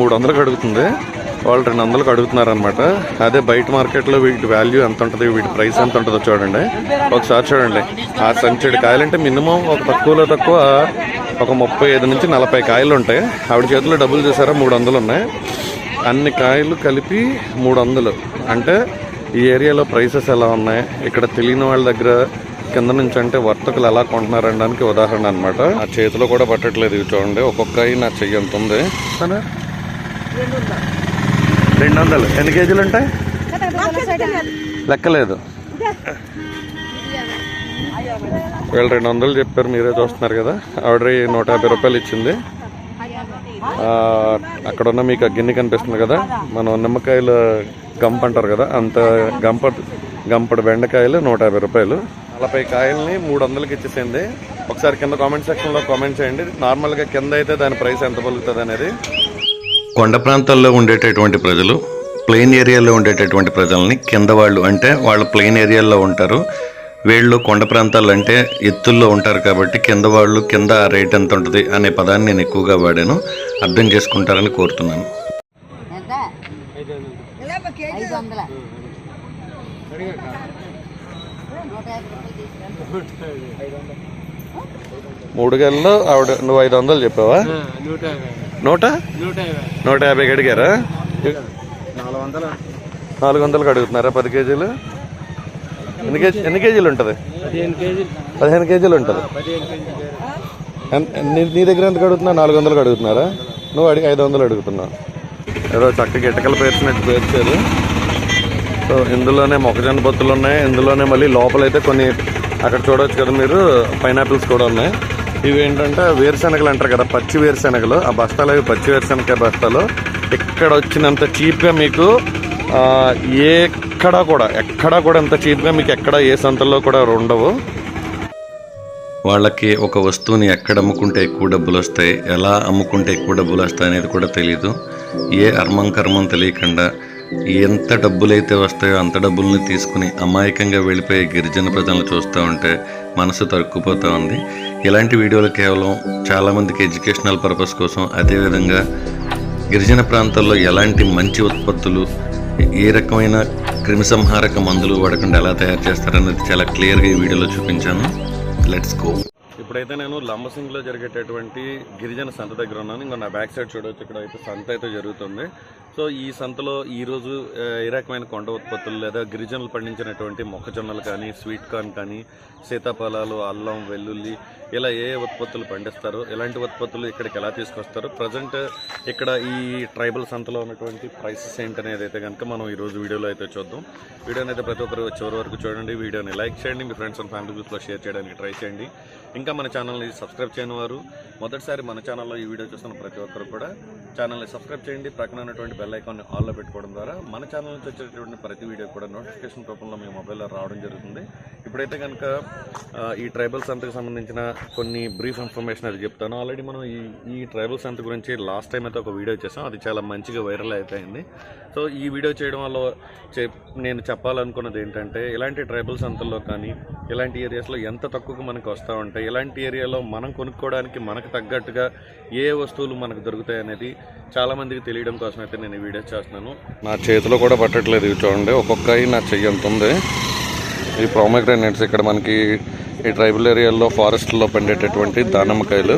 మూడు వందలకు అడుగుతుంది. వాళ్ళు రెండు వందలకు అడుగుతున్నారు అనమాట అదే బయట మార్కెట్లో వీటి వాల్యూ ఎంత ఉంటుంది వీటి ప్రైస్ ఎంత ఉంటుందో చూడండి. ఒకసారి చూడండి. ఆ సంచడి కాయలంటే మినిమం ఒక తక్కువలో తక్కువ ఒక ముప్పై ఐదు నుంచి నలభై కాయలు ఉంటాయి. ఆవిడ చేతిలో డబ్బులు చేశారా? మూడు వందలు ఉన్నాయి. అన్ని కాయలు కలిపి మూడు వందలు అంటే ఈ ఏరియాలో ప్రైసెస్ ఎలా ఉన్నాయి? ఇక్కడ తెలియని వాళ్ళ దగ్గర కింద నుంచి అంటే వర్తకులు ఎలా కొంటున్నారు అనడానికి ఉదాహరణ అనమాట ఆ చేతిలో కూడా పట్టట్లేదు. చూడండి. ఒక్కొక్క నా చెయ్యి ఎంత ఉంది? సరే? రెండు వందలు ఎన్ని కేజీలు ఉంటాయి? లెక్కలేదు. వీళ్ళు రెండు వందలు చెప్పారు మీరే చూస్తున్నారు కదా. ఆర్డర్ నూట యాభై రూపాయలు ఇచ్చింది. అక్కడ ఉన్న మీకు గిన్నె కనిపిస్తుంది కదా. మనం నిమ్మకాయల గంప అంటారు కదా. అంత గంప గంపడు బెండకాయలు నూట యాభై రూపాయలు. నలభై కాయల్ని మూడు వందలకి ఇచ్చేసింది. ఒకసారి కింద కామెంట్ సెక్షన్లో కామెంట్ చేయండి. నార్మల్గా కింద అయితే దాని ప్రైస్ ఎంత పలుకుతుంది అనేది. కొండ ప్రాంతాల్లో ఉండేటటువంటి ప్రజలు ప్లెయిన్ ఏరియాలో ఉండేటటువంటి ప్రజల్ని కింద వాళ్ళు అంటే వాళ్ళు ప్లెయిన్ ఏరియాల్లో ఉంటారు. వీళ్ళు కొండ ప్రాంతాలు అంటే ఎత్తుల్లో ఉంటారు కాబట్టి కింద వాళ్ళు కింద రేట్ ఎంత ఉంటుంది అనే పదాన్ని నేను ఎక్కువగా వాడాను. అర్థం చేసుకుంటారని కోరుతున్నాను ఎంత ఐదు వందల నూట యాభై రూపాయలు తీసుకురండి మూడు గెలలో ఆవిడ నువ్వు ఐదు వందలు చెప్పావా? నూట నూట నూట? యాభై నూట యాభైకి అడిగారా? నాలుగు వందలు వందలకు అడుగుతున్నారా పది కేజీలు? ఎన్ని కేజీ ఎన్ని కేజీలు ఉంటుంది? పదిహేను కేజీలు. ఉంటుంది. నీ దగ్గర ఎంత అడుగుతున్నా? నాలుగు వందలకు అడుగుతున్నారా? నువ్వు అడిగి ఐదు వందలు అడుగుతున్నావు ఏదో చక్కగా ఇటకలు పేర్చినట్టు పేర్చారు. సో ఇందులోనే మొక్కజొన్న పొత్తులు ఉన్నాయి. ఇందులోనే మళ్ళీ లోపలైతే కొన్ని అక్కడ చూడవచ్చు కదా మీరు పైనాపిల్స్ కూడా ఉన్నాయి. ఇవి ఏంటంటే వేరుశనగలు అంటారు కదా పచ్చి వేరుశనగలు. ఆ బస్తాలు అవి పచ్చి వేరుశనగ బస్తాలు. ఇక్కడ వచ్చినంత చీప్గా మీకు ఎక్కడా కూడా ఎక్కడా కూడా అంత చీప్గా మీకు ఎక్కడ ఏ సంతల్లో కూడా ఉండవు. వాళ్ళకి ఒక వస్తువుని ఎక్కడ అమ్ముకుంటే ఎక్కువ డబ్బులు వస్తాయి ఎలా అమ్ముకుంటే ఎక్కువ డబ్బులు వస్తాయి అనేది కూడా తెలియదు ఏ అర్మం కర్మం తెలియకుండా ఎంత డబ్బులైతే వస్తాయో అంత డబ్బుల్ని తీసుకుని అమాయకంగా వెళ్ళిపోయే గిరిజన ప్రజలను చూస్తూ ఉంటే మనసు తరుక్కుపోతూ ఉంది. ఇలాంటి వీడియోలు కేవలం చాలామందికి ఎడ్యుకేషనల్ పర్పస్ కోసం అదేవిధంగా గిరిజన ప్రాంతాల్లో ఎలాంటి మంచి ఉత్పత్తులు ఏ రకమైన క్రిమిసంహారక మందులు వాడకుండా ఎలా తయారు చేస్తారనేది చాలా క్లియర్గా ఈ వీడియోలో చూపించాను. లెట్స్ గో ఇప్పుడైతే నేను లంబసింగ్లో జరిగేటటువంటి గిరిజన సంత దగ్గర ఉన్నాను. ఇంకా నా బ్యాక్ సైడ్ చూడవచ్చు ఇక్కడ అయితే సంత అయితే జరుగుతుంది. సో ఈ సంతలో ఈరోజు ఏ రకమైన కొండ ఉత్పత్తులు లేదా గిరిజనులు పండించినటువంటి మొక్కజొన్నలు కానీ స్వీట్ కార్న్ కానీ సీతాఫలాలు అల్లం వెల్లుల్లి ఇలా ఏ ఉత్పత్తులు పండిస్తారు ఎలాంటి ఉత్పత్తులు ఇక్కడికి ఎలా తీసుకొస్తారు ప్రజెంట్ ఇక్కడ ఈ ట్రైబల్ సంతలో ఉన్నటువంటి ప్రైసెస్ ఏంటనేది అయితే కనుక మనం ఈ రోజు వీడియోలో అయితే చూద్దాం. వీడియోని అయితే ప్రతి ఒక్కరు చివరి వరకు చూడండి. వీడియోని లైక్ చేయండి. మీ ఫ్రెండ్స్ అండ్ ఫ్యామిలీ గ్రూప్లో షేర్ చేయడానికి ట్రై చేయండి. ఇంకా మన ఛానల్ని సబ్స్క్రైబ్ చేయని వారు మొదటిసారి మన ఛానల్లో ఈ వీడియో చూస్తున్న ప్రతి ఒక్కరు కూడా ఛానల్ని సబ్స్క్రైబ్ చేయండి. ప్రక్కన ఉన్నటువంటి బెల్ ఐకాన్ని ఆల్లో పెట్టుకోవడం ద్వారా మన ఛానల్ నుంచి వచ్చేటటువంటి ప్రతి వీడియో కూడా నోటిఫికేషన్ రూపంలో మీ మొబైల్లో రావడం జరుగుతుంది. ఇప్పుడైతే కనుక ఈ ట్రైబల్ సంతకు సంబంధించిన కొన్ని బ్రీఫ్ ఇన్ఫర్మేషన్ అది చెప్తాను. ఆల్రెడీ మనం ఈ ఈ ట్రైబల్ సంత గురించి లాస్ట్ టైం అయితే ఒక వీడియో చేసాం అది చాలా మంచిగా వైరల్ అయిపోయింది. సో ఈ వీడియో చేయడం వల్ల చెప్ నేను చెప్పాలనుకున్నది ఏంటంటే ఇలాంటి ట్రైబల్ సంతల్లో కానీ ఇలాంటి ఏరియాస్లో ఎంత తక్కువకు మనకు వస్తూ ఉంటాయి ఇలాంటి ఏరియాలో మనం కొనుక్కోవడానికి మనకు తగ్గట్టుగా ఏ వస్తువులు మనకు దొరుకుతాయి అనేది చాలామందికి తెలియడం కోసం అయితే నేను వీడియో చేస్తున్నాను. నా చేతిలో కూడా పట్టట్లేదు చూడండి. ఒక్కొక్క నా చెయ్యి ఎంత ఉంది? ఈ ప్రోమోగ్రానైట్స్ ఇక్కడ మనకి ఈ ట్రైబల్ ఏరియాల్లో ఫారెస్ట్లో పండేటటువంటి దానిమ్మకాయలు.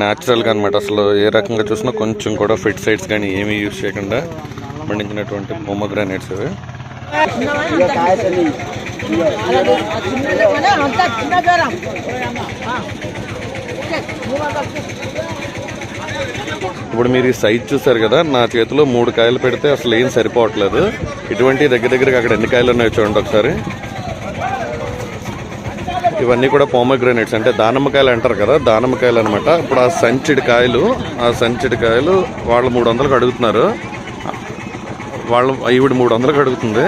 న్యాచురల్గా అనమాట అసలు ఏ రకంగా చూసినా కొంచెం కూడా ఫిట్ సైడ్స్ కానీ ఏమీ యూజ్ చేయకుండా పండించినటువంటి ప్రోమోగ్రానైట్స్ ఇవి. ఇప్పుడు మీరు ఈ సైజ్ చూసారు కదా నా చేతిలో మూడు కాయలు పెడితే అసలు ఏం సరిపోవట్లేదు. ఇటువంటి దగ్గర దగ్గరకి అక్కడ ఎన్ని కాయలు ఉన్నాయో చూడండి ఒకసారి. ఇవన్నీ కూడా పోమగ్రనేట్స్ అంటే దానిమ్మకాయలు అంటారు కదా దానిమ్మకాయలు అనమాట ఇప్పుడు ఆ సంచిడి కాయలు ఆ సంచిడి కాయలు వాళ్ళు మూడు వందలకు అడుగుతున్నారు. వాళ్ళు ఈవిడ మూడు వందలకు అడుగుతుంది.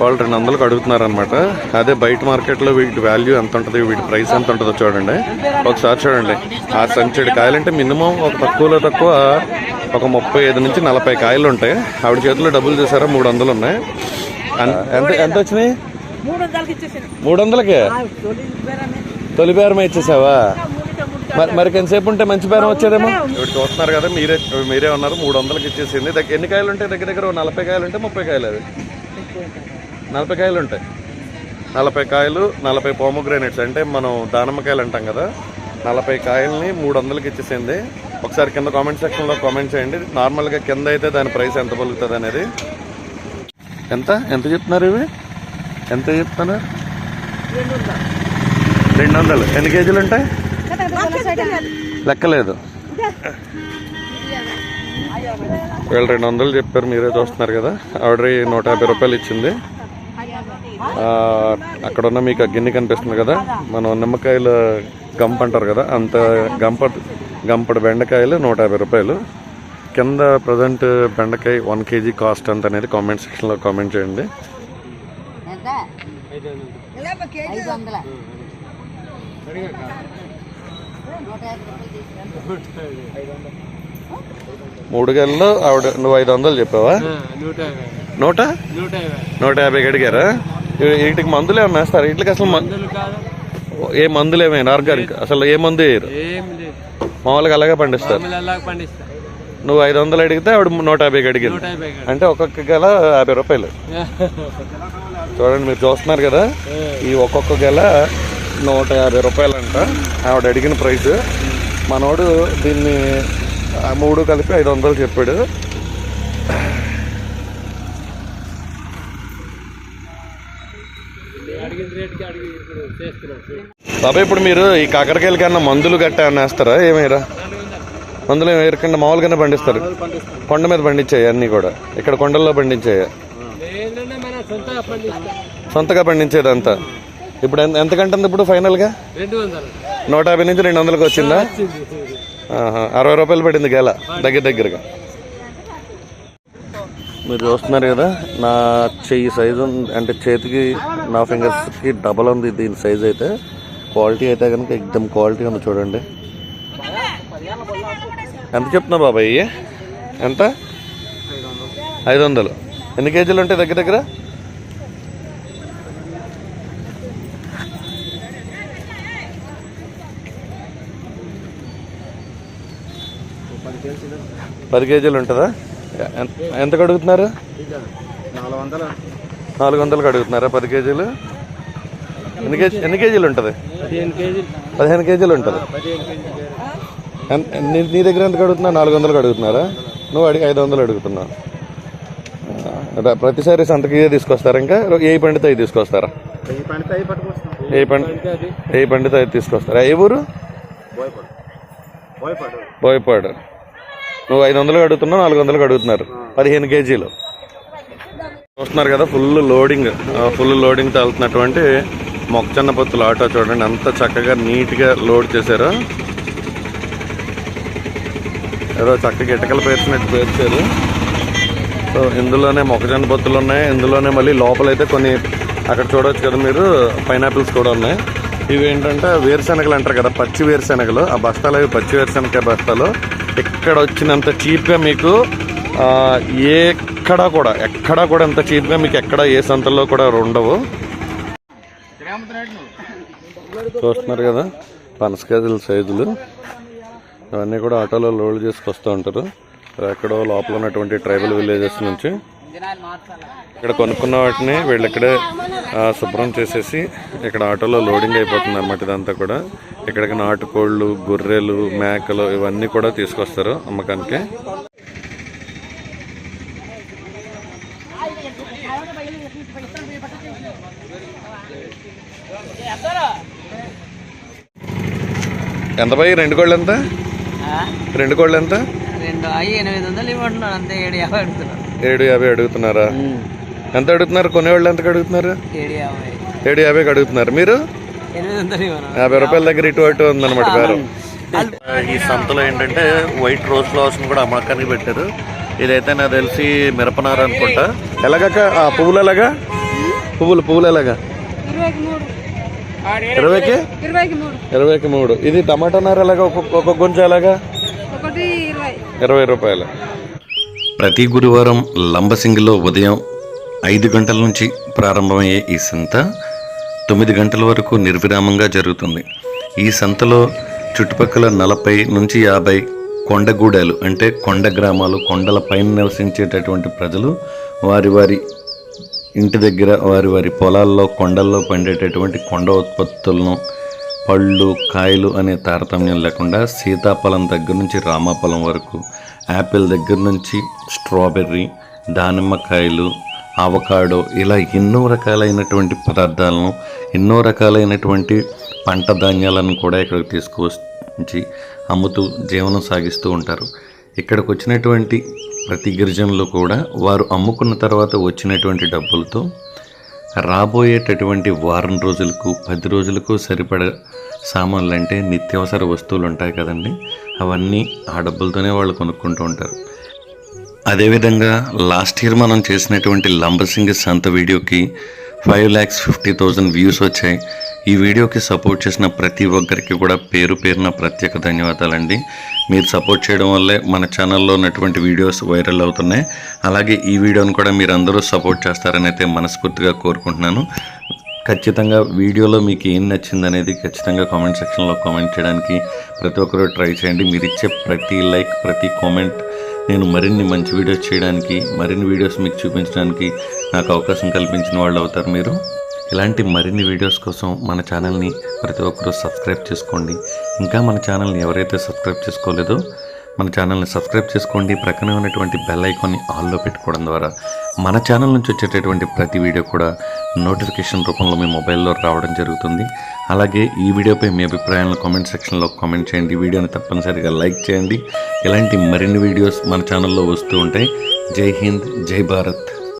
వాళ్ళు రెండు వందలకు అడుగుతున్నారు అనమాట అదే బయట మార్కెట్లో వీటి వాల్యూ ఎంత ఉంటుంది వీటి ప్రైస్ ఎంత ఉంటుందో చూడండి. ఒకసారి చూడండి. ఆ సంచిడి కాయలంటే మినిమం ఒక తక్కువలో తక్కువ ఒక ముప్పై ఐదు నుంచి నలభై కాయలు ఉంటాయి. ఆవిడ చేతిలో డబ్బులు చూసారా మూడు వందలు ఉన్నాయి. ఎంత ఎంత వచ్చినాయి? మూడు వందలకి ఇచ్చేసాను. మూడు వందలకే? తొలి బేరమే. తొలి బేరమే ఇచ్చేసావా? మరి మరి ఎంతసేపు ఉంటే మంచి బేరం వచ్చేదేమో? ఇప్పుడు చూస్తున్నారు కదా మీరే మీరే ఉన్నారు మూడు వందలకి ఇచ్చేసింది. దగ్గర ఎన్ని కాయలు ఉంటాయి దగ్గర దగ్గర? నలభై కాయలు ఉంటాయి ముప్పై కాయలు అవి నలభై కాయలు ఉంటాయి. నలభై కాయలు నలభై పోమోగ్రానైట్స్. అంటే మనం దానిమ్మకాయలు అంటాం కదా నలభై కాయల్ని మూడు వందలకి ఇచ్చేసింది. ఒకసారి కింద కామెంట్ సెక్షన్లో కామెంట్ చేయండి. నార్మల్గా కింద అయితే దాని ప్రైస్ ఎంత పలుకుతుంది అనేది. ఎంత? ఎంత చెప్తున్నారు ఇవి? ఎంత చెప్తున్నారు? రెండు వందలు. ఎన్ని కేజీలు ఉంటాయి? లెక్కలేదు. వీళ్ళు రెండు వందలు చెప్పారు మీరే చూస్తున్నారు కదా. ఆవిడ నూట యాభై రూపాయలు ఇచ్చింది. అక్కడ ఉన్న మీకు ఆ గిన్నె కనిపిస్తుంది కదా. మనం నిమ్మకాయల గంప అంటారు కదా అంత గంప గంపడు బెండకాయలు నూట యాభై రూపాయలు. కింద ప్రజెంట్ బెండకాయ వన్ కేజీ కాస్ట్ అంత అనేది కామెంట్ సెక్షన్లో కామెంట్ చేయండి. ఎంత? ఐదు వందల నూట యాభై రూపాయలు తీసుకురండి మూడు గెలలో ఆవిడ నువ్వు ఐదు వందలు చెప్పావా? నూట నూట? యాభై. అడిగారా? వీటికి మందులు ఏమన్నా వేస్తారు? వీటికి అసలు ఏ మందులు ఏమైనా ఆర్గానిక్? అసలు ఏ మందు వేయరు? మామూలుగా అలాగే పండిస్తారు. నువ్వు ఐదు వందలు అడిగితే ఆవిడ నూట యాభైకి అడిగింది. అంటే ఒక్కొక్క గెల యాభై రూపాయలు. చూడండి మీరు చూస్తున్నారు కదా? ఈ ఒక్కొక్క గెల నూట యాభై రూపాయలు అంట ఆవిడ అడిగిన ప్రైస్. మనోడు దీన్ని మూడు కలిపి ఐదు వందలు చెప్పాడు. అడిగి ఇప్పుడు చేస్తున్నాం బాబాయ్ ఇప్పుడు మీరు ఈ కాకరకాయల కన్నా మందులు గట్ట వేస్తారా? ఏమైరా మందులు ఏమి వేయకుండా మామూలుగానే పండిస్తారు. పండిస్తాం కొండ మీద పండించాయి అన్నీ కూడా. ఇక్కడ కొండల్లో పండించాయి. సొంతగా పండిస్తాం సొంతగా పండించేది అంతా ఇప్పుడు ఎంత కంటుంది ఇప్పుడు ఫైనల్గా? నూట యాభై నుంచి రెండు వందలకి వచ్చిందా? అరవై రూపాయలు పడింది గేల దగ్గర దగ్గరగా. మీరు చూస్తున్నారు కదా నా చెయ్యి సైజు అంటే చేతికి నా ఫింగర్స్కి డబల్ ఉంది దీని సైజ్ అయితే. క్వాలిటీ అయితే కనుక ఎక్దమ్ క్వాలిటీ ఉంది చూడండి. ఎంత చెప్తున్నావు బాబాయ్? ఎంత? ఐదు వందలు. ఎన్ని కేజీలు ఉంటాయి దగ్గర దగ్గర? పది కేజీలు ఉంటుందా? ఎంతకు అడుగుతున్నారు? నాలుగు వందలు నాలుగు వందలకు అడుగుతున్నారా పది కేజీలు? ఎన్ని కేజీ ఎన్ని కేజీలు ఉంటుంది? పదిహేను కేజీలు ఉంటుంది. నీ దగ్గర ఎంతకు అడుగుతున్నా? నాలుగు వందలకు అడుగుతున్నారా? నువ్వు అడిగి ఐదు వందలు అడుగుతున్నావు ప్రతిసారి సంతకి తీసుకొస్తారా ఇంకా? ఏ పండితే అవి తీసుకొస్తారా? పండితే అవి ఏ పండి ఏ పండితే అది తీసుకొస్తారా? ఏ ఊరు? బోయపాడు. నువ్వు ఐదు వందలు అడుగుతున్నావు నాలుగు వందలకు అడుగుతున్నారు. పదిహేను కేజీలు. చూస్తున్నారు కదా ఫుల్ లోడింగ్ ఫుల్ లోడింగ్ వెళ్తున్నటువంటి మొక్కజొన్న పొత్తుల. ఆటో చూడండి అంత చక్కగా నీట్గా లోడ్ చేశారు. ఏదో చక్కగా ఇటకలు పేర్చినట్టు పేర్చారు. సో ఇందులోనే మొక్కజొన్న పొత్తులు ఉన్నాయి. ఇందులోనే మళ్ళీ లోపలైతే కొన్ని అక్కడ చూడొచ్చు కదా మీరు పైనాపిల్స్ కూడా ఉన్నాయి. ఇవి ఏంటంటే వేరుశెనగలు అంటారు కదా పచ్చి వేరుశెనగలు. ఆ బస్తాలు అవి పచ్చి వేరుశనగ బస్తాలు. ఇక్కడ వచ్చినంత చీప్గా మీకు ఎక్కడా కూడా ఎక్కడా కూడా అంత చీప్గా మీకు ఎక్కడ ఏ సంతల్లో కూడా ఉండవు. చూస్తున్నారు కదా పనసకాయల సైజులు. అవన్నీ కూడా ఆటోలో లోడ్ చేసుకొస్తూ ఉంటారు. ఎక్కడో లోపల ఉన్నటువంటి ట్రైబల్ విలేజెస్ నుంచి ఇక్కడ కొనుక్కున్న వాటిని వీళ్ళు ఇక్కడే శుభ్రం చేసేసి ఇక్కడ ఆటోలో లోడింగ్ అయిపోతుంది అనమాట ఇదంతా కూడా. ఇక్కడికి నాటుకోళ్ళు గొర్రెలు మేకలు ఇవన్నీ కూడా తీసుకొస్తారు అమ్మకానికి. ఎంత పోయి? రెండు కోళ్ళు ఎంత? రెండు కోళ్ళు ఎంత? రెండు అయ్యి ఎనిమిది వందలు ఇవ్వమంటున్నాను అంతే ఏడు యాభై అడుగుతున్నాను ఏడు యాభై అడుగుతున్నారా? ఎంత అడుగుతున్నారు? కొనేవాళ్ళు ఎంతకు అడుగుతున్నారు? ఏడు యాభై. ఏడు యాభైకి అడుగుతున్నారు. మీరు? యాభై రూపాయల దగ్గర ఇటు అటు ఉందన్నమాట బేరం ఈ సంతలో ఏంటంటే వైట్ రోజ్ ఫ్లవర్స్ కూడా అమ్మకానికి పెట్టారు. ఇదైతే నాకు తెలిసి మిరపనార అనుకుంటా. ఎలాగక్క? ఆ పువ్వులు ఎలాగా? పువ్వులు పువ్వులు ఎలాగా? ఇరవైకి ఇరవైకి? మూడు. ఇది టమాటా నార ఎలాగా? ఒక్కొక్క ఒక్కొక్క గుంజ ఎలాగా? ఇరవై రూపాయలు. ప్రతి గురువారం లంబసింగిలో ఉదయం ఐదు గంటల నుంచి ప్రారంభమయ్యే ఈ సంత తొమ్మిది గంటల వరకు నిర్విరామంగా జరుగుతుంది. ఈ సంతలో చుట్టుపక్కల నలభై నుంచి యాభై కొండగూడెలు అంటే కొండ గ్రామాలు కొండలపైన నివసించేటటువంటి ప్రజలు వారి వారి ఇంటి దగ్గర వారి వారి పొలాల్లో కొండల్లో పండేటటువంటి కొండ ఉత్పత్తులను పళ్ళు కాయలు అనే తారతమ్యం లేకుండా సీతాఫలం దగ్గర నుంచి రామాఫలం వరకు యాపిల్ దగ్గర నుంచి స్ట్రాబెర్రీ దానిమ్మకాయలు అవకాడో ఇలా ఎన్నో రకాలైనటువంటి పదార్థాలను ఎన్నో రకాలైనటువంటి పంట ధాన్యాలను కూడా ఇక్కడికి తీసుకువచ్చి అమ్ముతూ జీవనం సాగిస్తూ ఉంటారు. ఇక్కడికి వచ్చినటువంటి ప్రతి గిరిజనులు కూడా వారు అమ్ముకున్న తర్వాత వచ్చినటువంటి డబ్బులతో రాబోయేటటువంటి వారం రోజులకు పది రోజులకు సరిపడ సామాన్లు అంటే నిత్యావసర వస్తువులు ఉంటాయి కదండి. అవన్నీ ఆ డబ్బులతోనే వాళ్ళు కొనుక్కుంటూ ఉంటారు. అదేవిధంగా లాస్ట్ ఇయర్ మనం చేసినటువంటి లంబసింగి సంత వీడియోకి five lakhs fifty thousand views వచ్చాయి. ఈ వీడియోకి సపోర్ట్ చేసిన ప్రతి ఒక్కరికి కూడా పేరు పేరున ప్రత్యేక ధన్యవాదాలండి. మీరు సపోర్ట్ చేయడం వల్లే మన ఛానల్లో ఉన్నటువంటి వీడియోస్ వైరల్ అవుతున్నాయి. అలాగే ఈ వీడియోని కూడా మీరు అందరూ సపోర్ట్ చేస్తారని అయితే మనస్ఫూర్తిగా కోరుకుంటున్నాను. ఖచ్చితంగా వీడియోలో మీకు ఏం నచ్చింది అనేది ఖచ్చితంగా కామెంట్ సెక్షన్లో కామెంట్ చేయడానికి ప్రతి ఒక్కరూ ట్రై చేయండి. మీరు ఇచ్చే ప్రతి లైక్ ప్రతి కామెంట్ నేను మరిన్ని మంచి వీడియోస్ చేయడానికి మరిన్ని వీడియోస్ మీకు చూపించడానికి నాకు అవకాశం కల్పించిన వాళ్ళు అవుతారు మీరు. ఇలాంటి మరిన్ని వీడియోస్ కోసం మన ఛానల్ని ప్రతి ఒక్కరూ సబ్స్క్రైబ్ చేసుకోండి. ఇంకా మన ఛానల్ని ఎవరైతే సబ్స్క్రైబ్ చేసుకోలేదో మన ఛానల్ని సబ్స్క్రైబ్ చేసుకోండి. ప్రక్కనే ఉన్నటువంటి బెల్ ఐకాన్ని ఆల్లో పెట్టుకోవడం ద్వారా మన ఛానల్ నుంచి వచ్చేటటువంటి ప్రతి వీడియో కూడా నోటిఫికేషన్ రూపంలో మీ మొబైల్లో రావడం జరుగుతుంది. అలాగే ఈ వీడియోపై మీ అభిప్రాయాలను కామెంట్ సెక్షన్లో కామెంట్ చేయండి. వీడియోని తప్పనిసరిగా లైక్ చేయండి. ఇలాంటి మరిన్ని వీడియోస్ మన ఛానల్లో వస్తూ ఉంటాయి. జై హింద్ జై భారత్.